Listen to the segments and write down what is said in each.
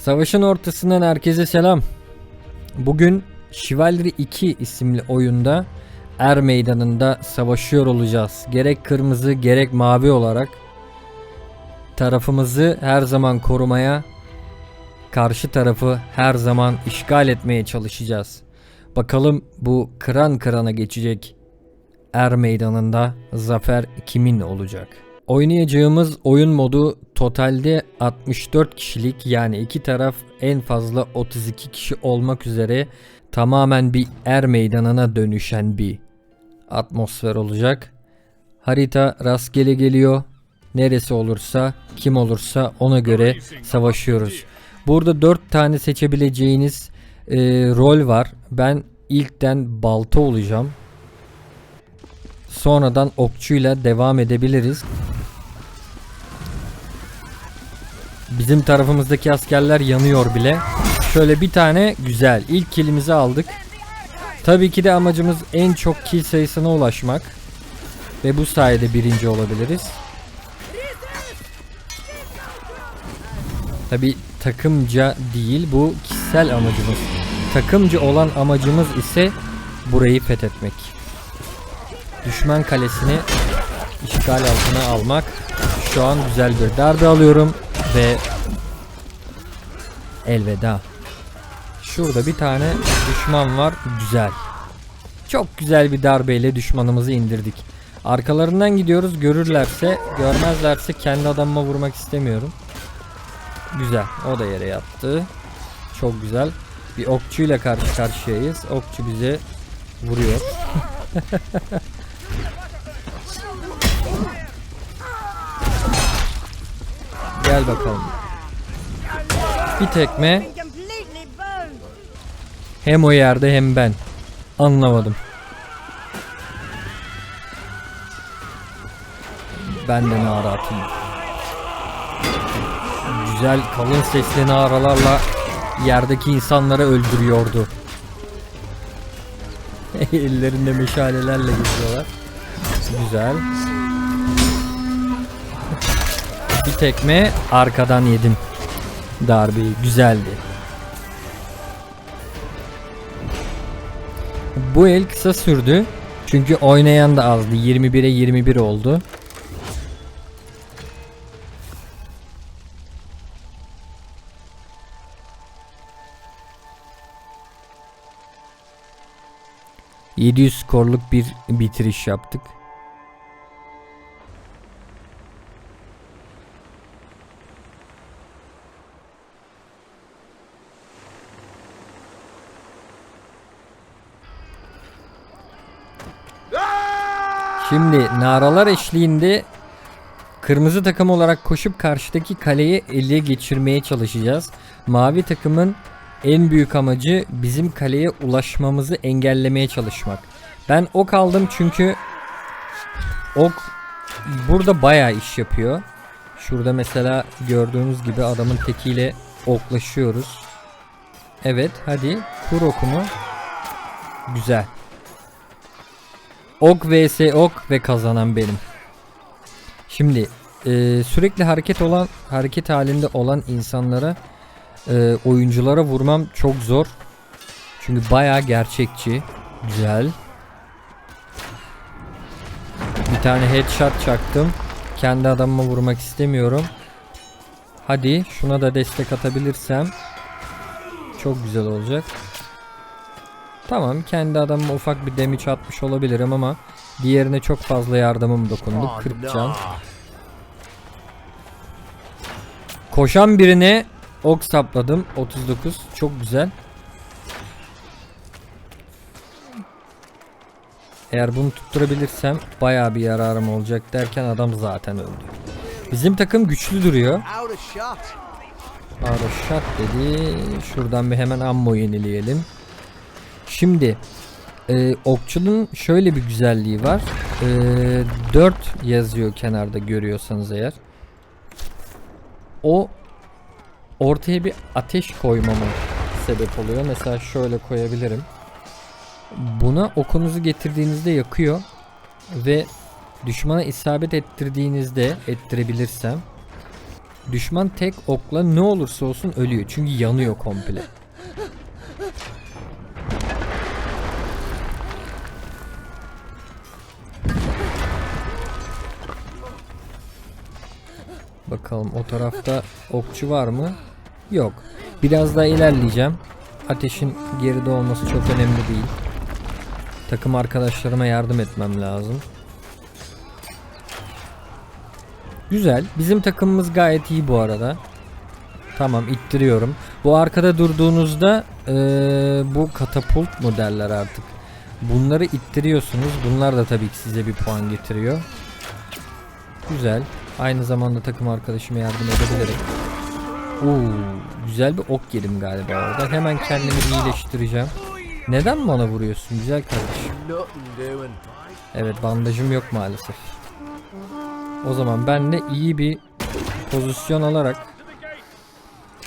Savaşın ortasından herkese selam. Bugün Chivalry 2 isimli oyunda Er Meydanı'nda savaşıyor olacağız. Gerek kırmızı gerek mavi olarak tarafımızı her zaman korumaya, karşı tarafı her zaman işgal etmeye çalışacağız. Bakalım bu kıran kırana geçecek Er Meydanı'nda zafer kimin olacak? Oynayacağımız oyun modu totalde 64 kişilik yani iki taraf en fazla 32 kişi olmak üzere tamamen bir er meydanına dönüşen bir atmosfer olacak. Harita rastgele geliyor. Neresi olursa, kim olursa ona göre savaşıyoruz. Burada 4 tane seçebileceğiniz e, rol var. Ben ilkten balta olacağım. Sonradan okçuyla devam edebiliriz. Bizim tarafımızdaki askerler yanıyor bile. Şöyle bir tane güzel. İlk kilimizi aldık. Tabii ki de amacımız en çok kill sayısına ulaşmak. Ve bu sayede birinci olabiliriz. Tabii takımca değil bu kişisel amacımız. Takımcı olan amacımız ise burayı fethetmek. Düşman kalesini işgal altına almak. Şu an güzel bir darbe alıyorum ve elveda. Şurada bir tane düşman var. Güzel. Çok güzel bir darbeyle düşmanımızı indirdik. Arkalarından gidiyoruz. Görürlerse, görmezlerse kendi adamıma vurmak istemiyorum. Güzel. O da yere yattı. Çok güzel. Bir okçuyla karşı karşıyayız. Okçu bize vuruyor. Gel bakalım. Bir tekme hem o yerde hem ben. Anlamadım. Ben de nara atayım. Güzel kalın sesli naralarla yerdeki insanları öldürüyordu. Ellerinde meşalelerle geziyorlar. Güzel. Bir tekme arkadan yedim. Darbeyi güzeldi. Bu el kısa sürdü. Çünkü oynayan da azdı. 21'e 21 oldu. ...700 skorluk bir bitiriş yaptık. Şimdi naralar eşliğinde kırmızı takım olarak koşup karşıdaki kaleyi ele geçirmeye çalışacağız. Mavi takımın en büyük amacı bizim kaleye ulaşmamızı engellemeye çalışmak. Ben ok aldım çünkü ok burada bayağı iş yapıyor. Şurada mesela gördüğünüz gibi adamın tekiyle oklaşıyoruz. Evet hadi kur okunu. Güzel. Ok vs ok ve kazanan benim. Şimdi e, sürekli hareket olan hareket halinde olan insanlara e, oyunculara vurmam çok zor. Çünkü bayağı gerçekçi. Güzel. Bir tane headshot çaktım. Kendi adamıma vurmak istemiyorum. Hadi şuna da destek atabilirsem çok güzel olacak. Tamam kendi adamıma ufak bir damage atmış olabilirim ama diğerine çok fazla yardımım dokundu. 40 can. Koşan birine ok sapladım. 39 çok güzel. Eğer bunu tutturabilirsem bayağı bir yararım olacak derken adam zaten öldü. Bizim takım güçlü duruyor. Out of shot. Dedi. Şuradan bir hemen ammo yenileyelim. Şimdi e, okçunun şöyle bir güzelliği var. E, 4 yazıyor kenarda görüyorsanız eğer. O ortaya bir ateş koymama sebep oluyor. Mesela şöyle koyabilirim. Buna okunuzu getirdiğinizde yakıyor ve düşmana isabet ettirdiğinizde ettirebilirsem Düşman tek okla ne olursa olsun ölüyor. Çünkü yanıyor komple. Bakalım o tarafta okçu var mı? Yok. Biraz daha ilerleyeceğim. Ateşin geride olması çok önemli değil. Takım arkadaşlarıma yardım etmem lazım. Güzel. Bizim takımımız gayet iyi bu arada. Tamam ittiriyorum. Bu arkada durduğunuzda eee, bu katapult mu derler artık. Bunları ittiriyorsunuz. Bunlar da tabii ki size bir puan getiriyor. Güzel. Aynı zamanda takım arkadaşıma yardım edebilirim. Oo, güzel bir ok yedim galiba orada. Hemen kendimi iyileştireceğim. Neden bana vuruyorsun güzel kardeşim? Evet bandajım yok maalesef. O zaman ben de iyi bir pozisyon alarak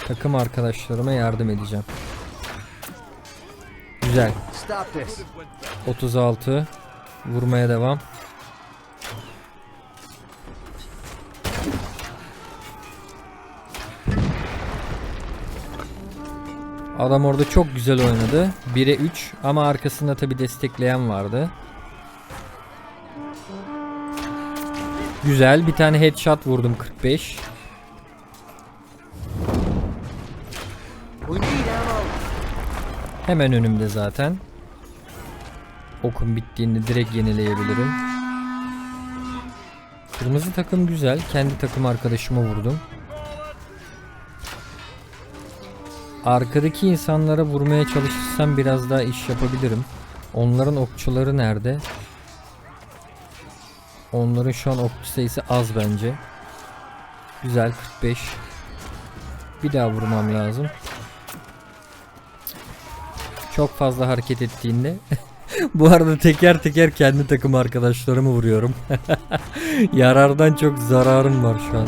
takım arkadaşlarıma yardım edeceğim. Güzel. Stop this. 36 vurmaya devam. Adam orada çok güzel oynadı. 1'e 3 ama arkasında tabi destekleyen vardı. Güzel bir tane headshot vurdum 45. We need ammo. Hemen önümde zaten. Okun bittiğinde direkt yenileyebilirim. Kırmızı takım güzel. Kendi takım arkadaşıma vurdum. Arkadaki insanlara vurmaya çalışırsam biraz daha iş yapabilirim. Onların okçuları nerede? Onların şu an okçu sayısı az bence. Güzel 45. Bir daha vurmam lazım. Çok fazla hareket ettiğinde Bu arada teker teker kendi takım arkadaşlarımı vuruyorum. Yarardan çok zararım var şu an.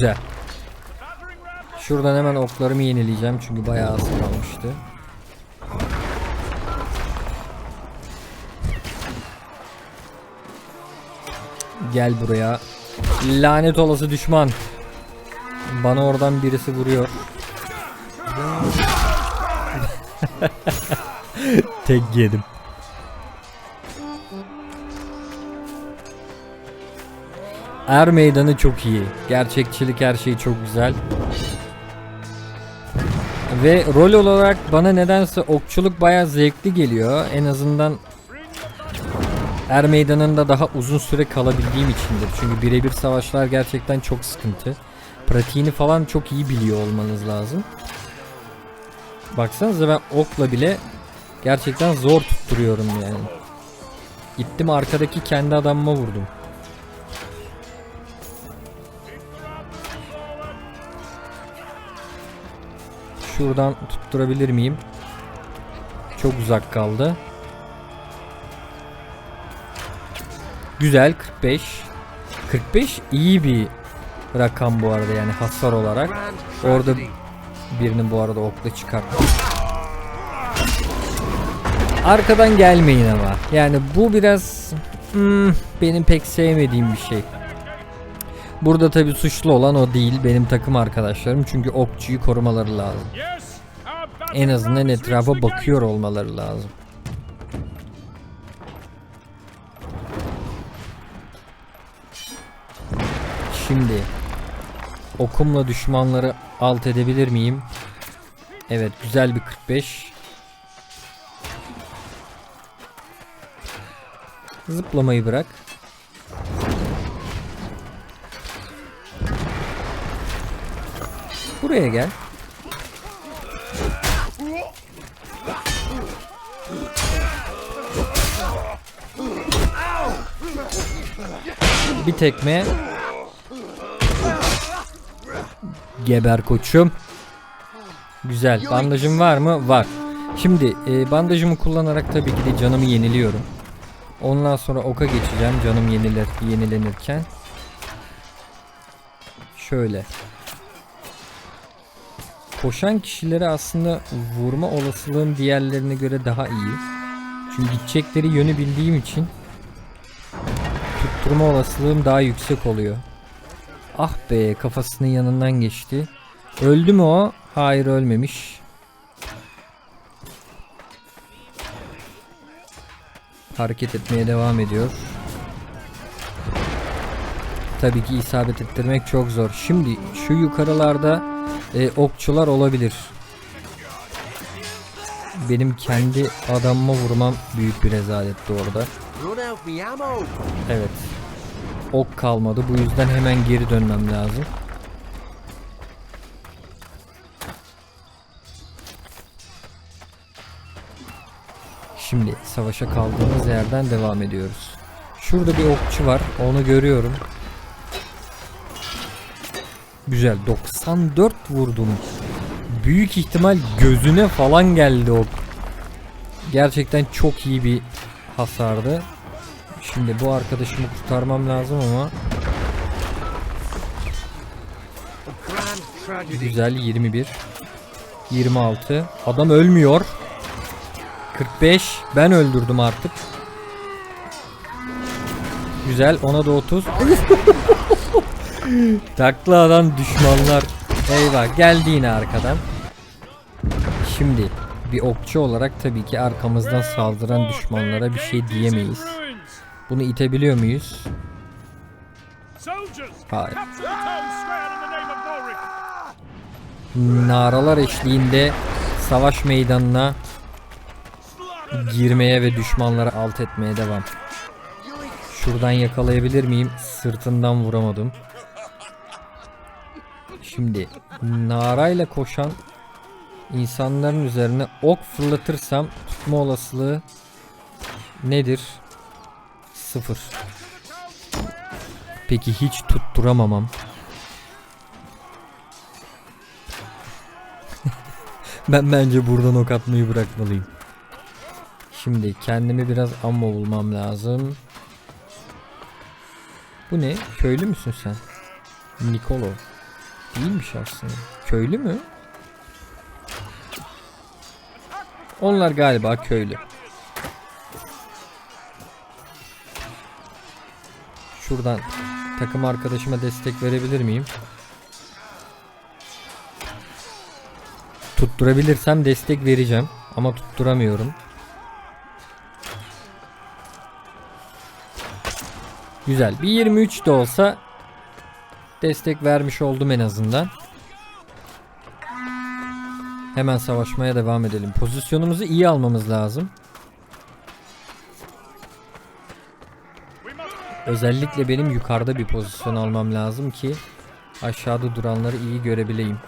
Güzel. Şuradan hemen oklarımı yenileyeceğim çünkü bayağı az kalmıştı. Gel buraya. Lanet olası düşman. Bana oradan birisi vuruyor. Tek yedim. Er meydanı çok iyi. Gerçekçilik her şey çok güzel. Ve rol olarak bana nedense okçuluk bayağı zevkli geliyor. En azından Er meydanında daha uzun süre kalabildiğim içindir. Çünkü birebir savaşlar gerçekten çok sıkıntı. Pratiğini falan çok iyi biliyor olmanız lazım. Baksanıza ben okla bile gerçekten zor tutturuyorum yani. Gittim arkadaki kendi adamıma vurdum. Şuradan tutturabilir miyim? Çok uzak kaldı. Güzel 45. 45 iyi bir rakam bu arada yani hasar olarak. Orada birini bu arada okla çıkarttım. Arkadan gelmeyin ama. Yani bu biraz hmm, benim pek sevmediğim bir şey. Burada tabi suçlu olan o değil benim takım arkadaşlarım çünkü okçuyu korumaları lazım. En azından etrafa bakıyor olmaları lazım. Şimdi okumla düşmanları alt edebilir miyim? Evet güzel bir 45. Zıplamayı bırak. Buraya gel. Bir tekme. Geber koçum. Güzel. Bandajım var mı? Var. Şimdi e, bandajımı kullanarak tabii ki de canımı yeniliyorum. Ondan sonra oka geçeceğim canım yeniler yenilenirken. Şöyle. Koşan kişilere aslında vurma olasılığım diğerlerine göre daha iyi. Çünkü gidecekleri yönü bildiğim için tutturma olasılığım daha yüksek oluyor. Ah be kafasının yanından geçti. Öldü mü o? Hayır ölmemiş. Hareket etmeye devam ediyor. Tabii ki isabet ettirmek çok zor. Şimdi şu yukarılarda e, okçular olabilir. Benim kendi adamıma vurmam büyük bir rezaletti orada. Evet. Ok kalmadı. Bu yüzden hemen geri dönmem lazım. Şimdi savaşa kaldığımız yerden devam ediyoruz. Şurada bir okçu var. Onu görüyorum. Güzel. 94 vurdum. Büyük ihtimal gözüne falan geldi ok. Gerçekten çok iyi bir hasardı. Şimdi bu arkadaşımı kurtarmam lazım ama güzel 21 26 adam ölmüyor 45 ben öldürdüm artık güzel ona da 30 takla adam düşmanlar eyvah geldi yine arkadan şimdi bir okçu olarak tabii ki arkamızdan saldıran düşmanlara bir şey diyemeyiz bunu itebiliyor muyuz Hayır. naralar eşliğinde savaş meydanına girmeye ve düşmanları alt etmeye devam. Şuradan yakalayabilir miyim? Sırtından vuramadım. Şimdi narayla koşan insanların üzerine ok fırlatırsam tutma olasılığı nedir? Sıfır. Peki hiç tutturamamam. Ben bence buradan ok atmayı bırakmalıyım. Şimdi kendimi biraz ammo bulmam lazım. Bu ne? Köylü müsün sen? Nikolo. Değilmiş aslında. Köylü mü? Onlar galiba köylü. Şuradan takım arkadaşıma destek verebilir miyim? Tutturabilirsem destek vereceğim ama tutturamıyorum. Güzel. Bir 23 de olsa destek vermiş oldum en azından. Hemen savaşmaya devam edelim. Pozisyonumuzu iyi almamız lazım. Özellikle benim yukarıda bir pozisyon almam lazım ki aşağıda duranları iyi görebileyim.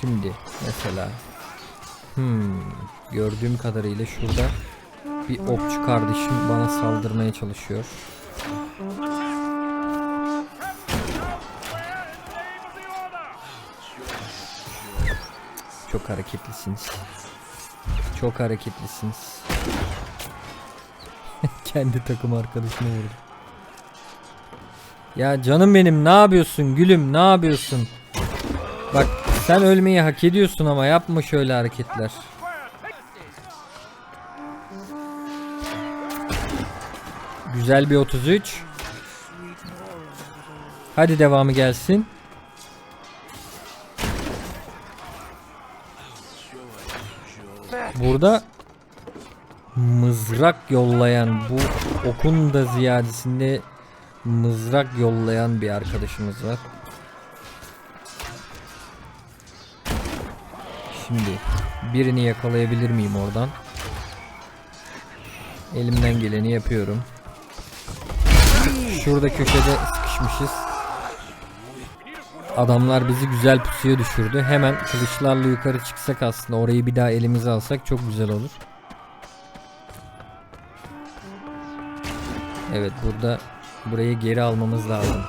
Şimdi mesela hmm, gördüğüm kadarıyla şurada bir okçu kardeşim bana saldırmaya çalışıyor. Çok hareketlisiniz. Çok hareketlisiniz. Kendi takım arkadaşına vurdu. Ya canım benim ne yapıyorsun gülüm ne yapıyorsun? Bak sen ölmeyi hak ediyorsun ama yapma şöyle hareketler. Güzel bir 33. Hadi devamı gelsin. Burada mızrak yollayan bu okun da ziyadesinde mızrak yollayan bir arkadaşımız var. Şimdi birini yakalayabilir miyim oradan? Elimden geleni yapıyorum. Şurada köşede sıkışmışız. Adamlar bizi güzel pusuya düşürdü. Hemen kılıçlarla yukarı çıksak aslında orayı bir daha elimize alsak çok güzel olur. Evet burada burayı geri almamız lazım.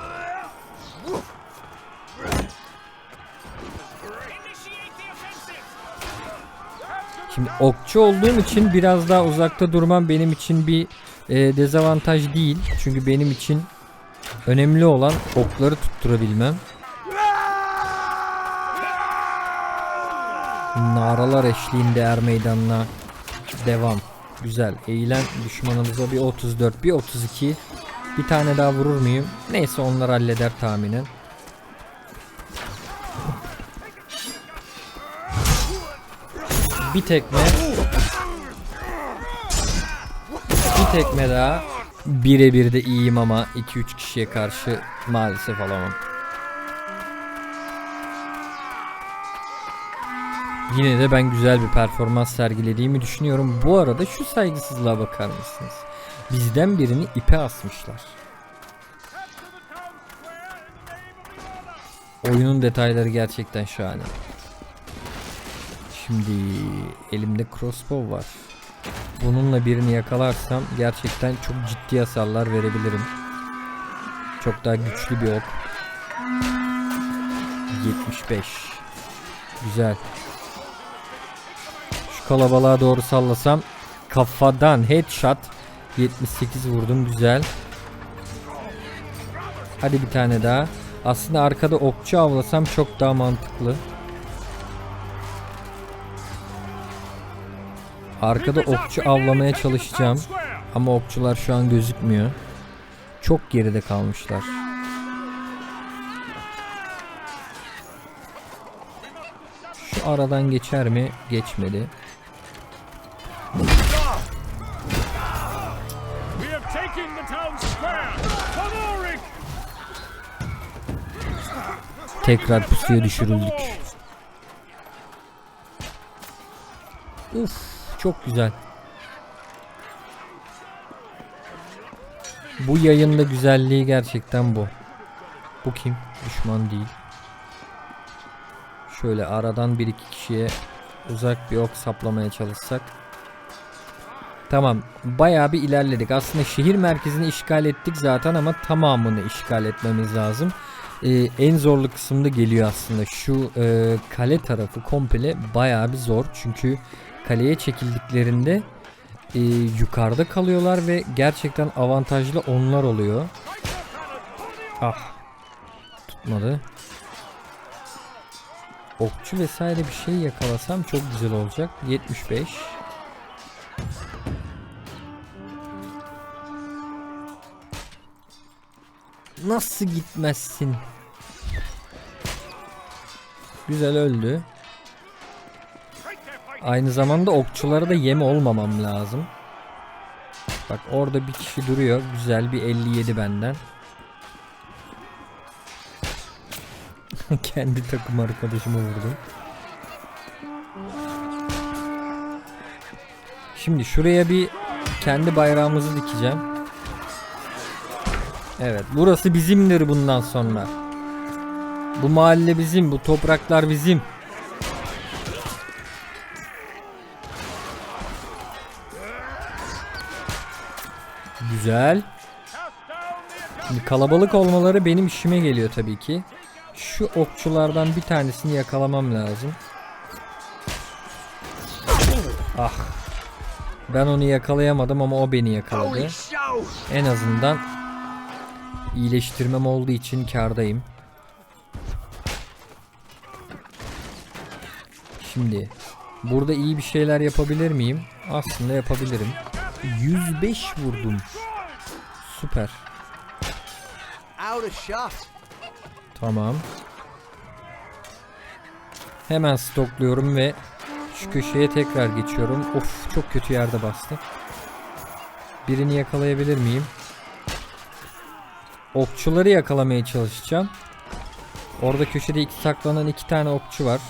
Şimdi okçu olduğum için biraz daha uzakta durmam benim için bir e, dezavantaj değil. Çünkü benim için önemli olan okları tutturabilmem. Naralar eşliğinde er meydanına devam. Güzel. Eğilen düşmanımıza bir 34, bir 32. Bir tane daha vurur muyum? Neyse onlar halleder tahminen. Bir tekme. Bir tekme daha. Birebir de iyiyim ama 2-3 kişiye karşı maalesef alamam. Yine de ben güzel bir performans sergilediğimi düşünüyorum. Bu arada şu saygısızlığa bakar mısınız? Bizden birini ipe asmışlar. Oyunun detayları gerçekten şahane. Şimdi elimde crossbow var. Bununla birini yakalarsam gerçekten çok ciddi hasarlar verebilirim. Çok daha güçlü bir ok. 75. Güzel. Kalabalığa doğru sallasam kafadan headshot 78 vurdum güzel. Hadi bir tane daha. Aslında arkada okçu avlasam çok daha mantıklı. Arkada okçu avlamaya çalışacağım. Ama okçular şu an gözükmüyor. Çok geride kalmışlar. Şu aradan geçer mi? Geçmedi. Tekrar pusuya düşürüldük. Uf, çok güzel. Bu yayında güzelliği gerçekten bu. Bu kim? Düşman değil. Şöyle aradan bir iki kişiye uzak bir ok saplamaya çalışsak. Tamam. Bayağı bir ilerledik. Aslında şehir merkezini işgal ettik zaten ama tamamını işgal etmemiz lazım. Ee, en zorlu kısımda geliyor aslında. Şu e, kale tarafı komple bayağı bir zor. Çünkü kaleye çekildiklerinde e, yukarıda kalıyorlar ve gerçekten avantajlı onlar oluyor. Ah. Tutmadı. Okçu vesaire bir şey yakalasam çok güzel olacak. 75. Nasıl gitmezsin? Güzel öldü. Aynı zamanda okçulara da yem olmamam lazım. Bak orada bir kişi duruyor. Güzel bir 57 benden. Kendi takım arkadaşımı vurdum. Şimdi şuraya bir kendi bayrağımızı dikeceğim. Evet, burası bizimdir bundan sonra. Bu mahalle bizim, bu topraklar bizim. Güzel. Şimdi kalabalık olmaları benim işime geliyor tabii ki. Şu okçulardan bir tanesini yakalamam lazım. Ah. Ben onu yakalayamadım ama o beni yakaladı. En azından iyileştirmem olduğu için kardayım. Şimdi burada iyi bir şeyler yapabilir miyim? Aslında yapabilirim. 105 vurdum. Süper. Out of shot. Tamam. Hemen stokluyorum ve şu köşeye tekrar geçiyorum. Of çok kötü yerde bastı. Birini yakalayabilir miyim? Okçuları yakalamaya çalışacağım. Orada köşede iki saklanan iki tane okçu var.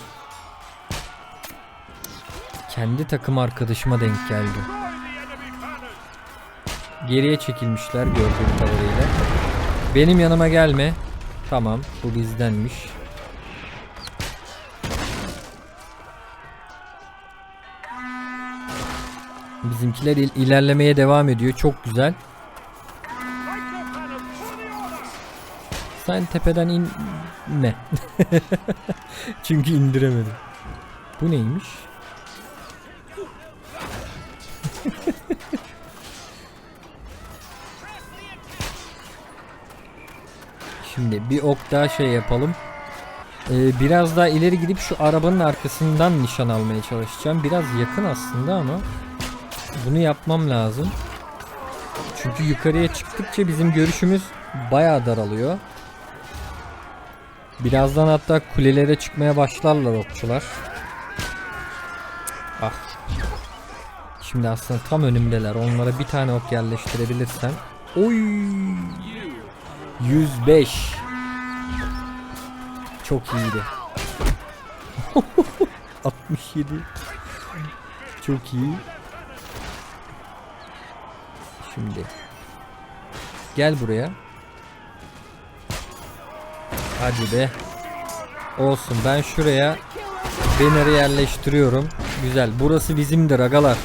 Kendi takım arkadaşıma denk geldi. Geriye çekilmişler gördüğüm kadarıyla. Benim yanıma gelme. Tamam bu bizdenmiş. Bizimkiler il- ilerlemeye devam ediyor. Çok güzel. Sen tepeden inme. Çünkü indiremedim. Bu neymiş? Şimdi bir ok daha şey yapalım. Ee, biraz daha ileri gidip şu arabanın arkasından nişan almaya çalışacağım. Biraz yakın aslında ama bunu yapmam lazım. Çünkü yukarıya çıktıkça bizim görüşümüz bayağı daralıyor. Birazdan hatta kulelere çıkmaya başlarlar okçular. Ah. Şimdi aslında tam önümdeler. Onlara bir tane ok yerleştirebilirsem. Oy! 105. Çok iyiydi. 67. Çok iyi. Şimdi gel buraya. Hadi be. Olsun ben şuraya banner'ı yerleştiriyorum. Güzel. Burası bizimdir agalar.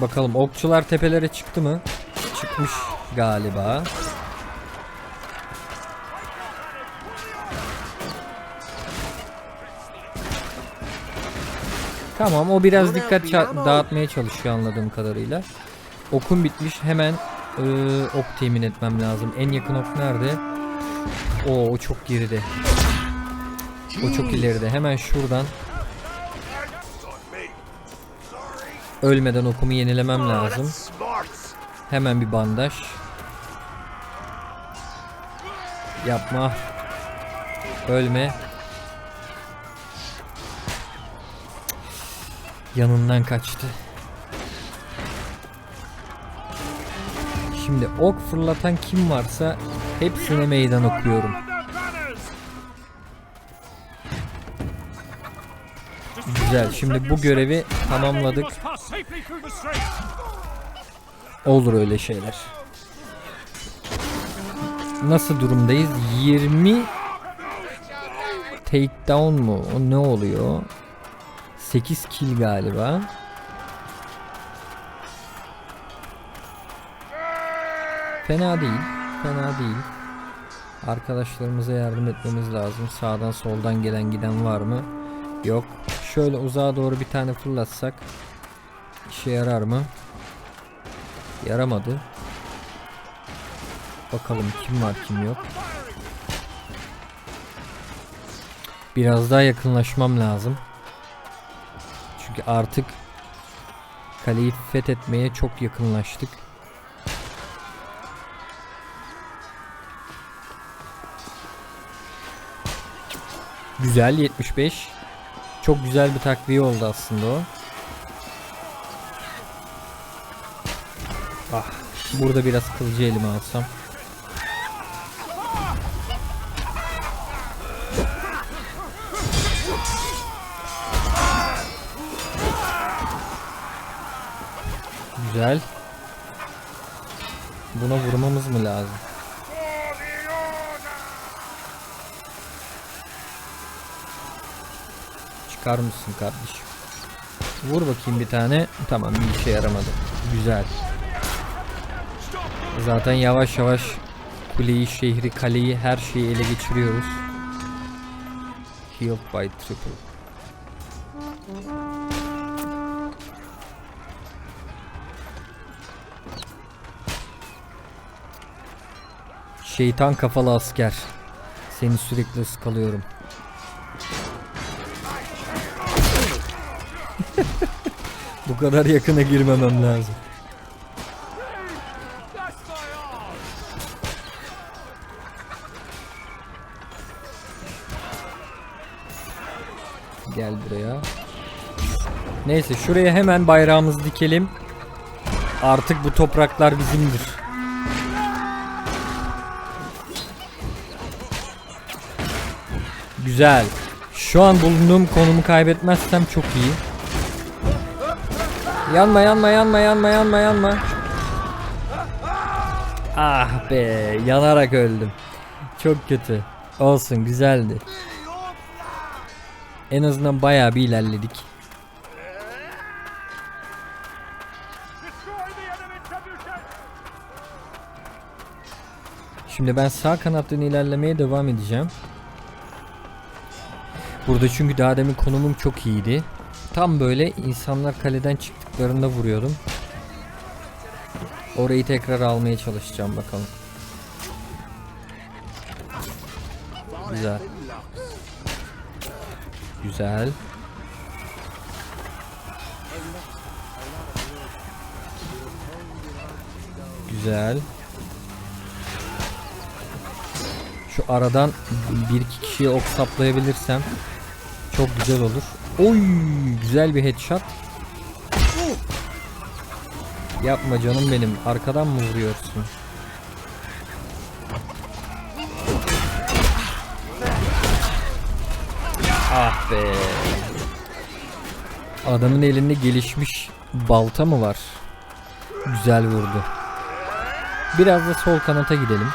Bakalım okçular tepelere çıktı mı? Çıkmış galiba. Tamam o biraz dikkat dağıtmaya çalışıyor anladığım kadarıyla. Okum bitmiş hemen eee, ok temin etmem lazım. En yakın ok nerede? Oo o çok geride. O çok ileride. Hemen şuradan ölmeden okumu yenilemem lazım. Hemen bir bandaj. Yapma. Ölme. Yanından kaçtı. Şimdi ok fırlatan kim varsa hepsine meydan okuyorum. Güzel. Şimdi bu görevi tamamladık. Olur öyle şeyler. Nasıl durumdayız? 20 takedown mu? O ne oluyor? 8 kill galiba. Fena değil. Fena değil. Arkadaşlarımıza yardım etmemiz lazım. Sağdan soldan gelen giden var mı? Yok. Şöyle uzağa doğru bir tane fırlatsak işe yarar mı? Yaramadı. Bakalım kim var kim yok. Biraz daha yakınlaşmam lazım. Çünkü artık kaleyi fethetmeye çok yakınlaştık. Güzel 75. Çok güzel bir takviye oldu aslında o. Ah, burada biraz kılıcı elime alsam. Güzel. Buna vurmamız mı lazım? Çıkar mısın kardeşim? Vur bakayım bir tane. Tamam bir işe yaramadı. Güzel. Zaten yavaş yavaş kuleyi, şehri, kaleyi, her şeyi ele geçiriyoruz. Healed by triple. Şeytan kafalı asker. Seni sürekli ıskalıyorum. Bu kadar yakına girmemem lazım. Gel buraya. Neyse şuraya hemen bayrağımızı dikelim. Artık bu topraklar bizimdir. Güzel. Şu an bulunduğum konumu kaybetmezsem çok iyi. Yanma yanma yanma yanma yanma yanma. Ah be yanarak öldüm. Çok kötü. Olsun güzeldi. En azından bayağı bir ilerledik. Şimdi ben sağ kanattan ilerlemeye devam edeceğim. Burada çünkü daha demin konumum çok iyiydi. Tam böyle insanlar kaleden çıktıklarında vuruyordum. Orayı tekrar almaya çalışacağım bakalım. Güzel. Güzel. Güzel. Şu aradan bir iki kişiye ok saplayabilirsem çok güzel olur. Oy, güzel bir headshot. Yapma canım benim. Arkadan mı vuruyorsun? Ah be. Adamın elinde gelişmiş balta mı var? Güzel vurdu. Biraz da sol kanata gidelim.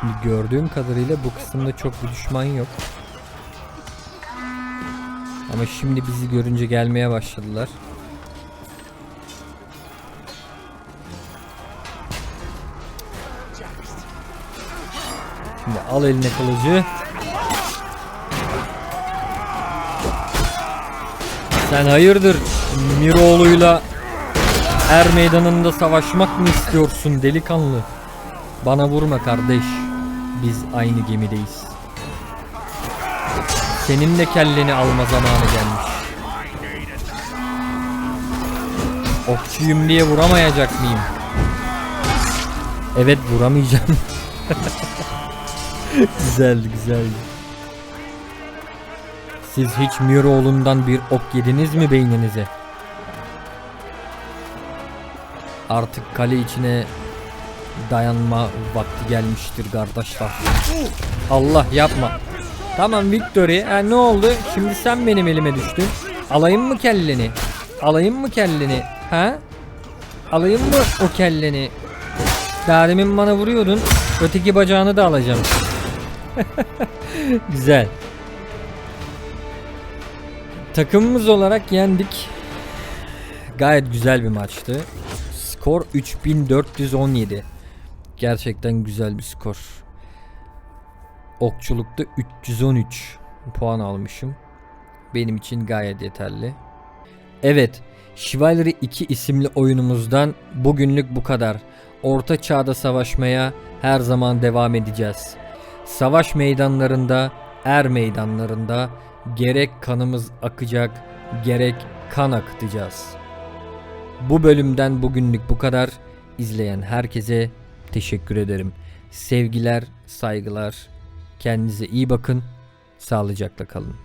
Şimdi gördüğüm kadarıyla bu kısımda çok bir düşman yok. Ama şimdi bizi görünce gelmeye başladılar. Al eline kılıcı. Sen hayırdır Miroğlu'yla Er meydanında savaşmak mı istiyorsun delikanlı? Bana vurma kardeş. Biz aynı gemideyiz. Senin de kelleni alma zamanı gelmiş. Okçuyum diye vuramayacak mıyım? Evet vuramayacağım. güzeldi güzeldi. Siz hiç Miroğlu'ndan bir ok yediniz mi beyninize? Artık kale içine dayanma vakti gelmiştir kardeşler. Allah yapma. Tamam Victory. Ha, ne oldu? Şimdi sen benim elime düştün. Alayım mı kelleni? Alayım mı kelleni? Ha? Alayım mı o kelleni? Daha bana vuruyordun. Öteki bacağını da alacağım. Güzel. Takımımız olarak yendik. Gayet güzel bir maçtı. Skor 3417. Gerçekten güzel bir skor. Okçulukta 313 puan almışım. Benim için gayet yeterli. Evet, Chivalry 2 isimli oyunumuzdan bugünlük bu kadar. Orta çağda savaşmaya her zaman devam edeceğiz. Savaş meydanlarında, er meydanlarında gerek kanımız akacak, gerek kan akıtacağız. Bu bölümden bugünlük bu kadar. İzleyen herkese teşekkür ederim. Sevgiler, saygılar. Kendinize iyi bakın. Sağlıcakla kalın.